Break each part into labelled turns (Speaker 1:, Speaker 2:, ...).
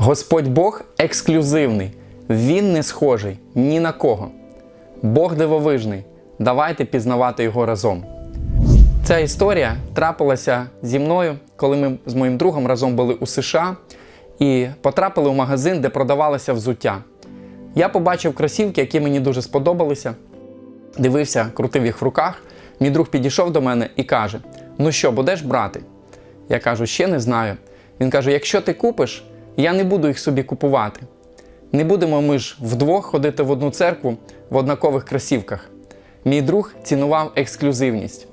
Speaker 1: Господь Бог ексклюзивний, Він не схожий ні на кого. Бог дивовижний. Давайте пізнавати його разом. Ця історія трапилася зі мною, коли ми з моїм другом разом були у США і потрапили в магазин, де продавалося взуття. Я побачив кросівки, які мені дуже сподобалися. Дивився, крутив їх в руках. Мій друг підійшов до мене і каже: Ну що, будеш брати? Я кажу, ще не знаю. Він каже: якщо ти купиш, я не буду їх собі купувати. Не будемо ми ж вдвох ходити в одну церкву в однакових кросівках. Мій друг цінував ексклюзивність.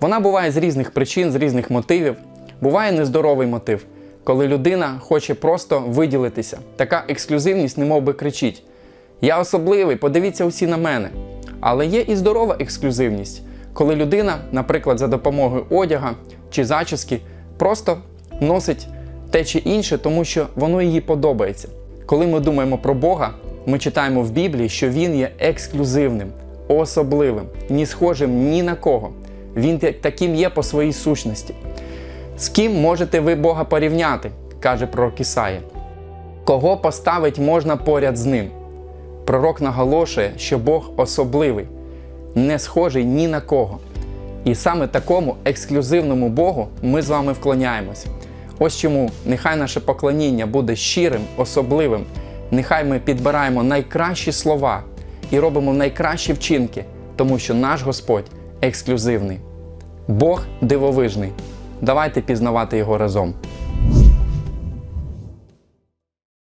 Speaker 1: Вона буває з різних причин, з різних мотивів. Буває нездоровий мотив, коли людина хоче просто виділитися. Така ексклюзивність, немов би кричить: Я особливий, подивіться усі на мене. Але є і здорова ексклюзивність, коли людина, наприклад, за допомогою одяга чи зачіски, просто носить те чи інше, тому що воно їй подобається. Коли ми думаємо про Бога, ми читаємо в Біблії, що Він є ексклюзивним, особливим, ні схожим ні на кого. Він таким є по своїй сущності. З ким можете ви Бога порівняти? каже пророк Ісая. Кого поставить можна поряд з ним? Пророк наголошує, що Бог особливий, не схожий ні на кого. І саме такому ексклюзивному Богу ми з вами вклоняємось. Ось чому нехай наше поклоніння буде щирим, особливим. Нехай ми підбираємо найкращі слова і робимо найкращі вчинки, тому що наш Господь ексклюзивний. Бог дивовижний. Давайте пізнавати його разом.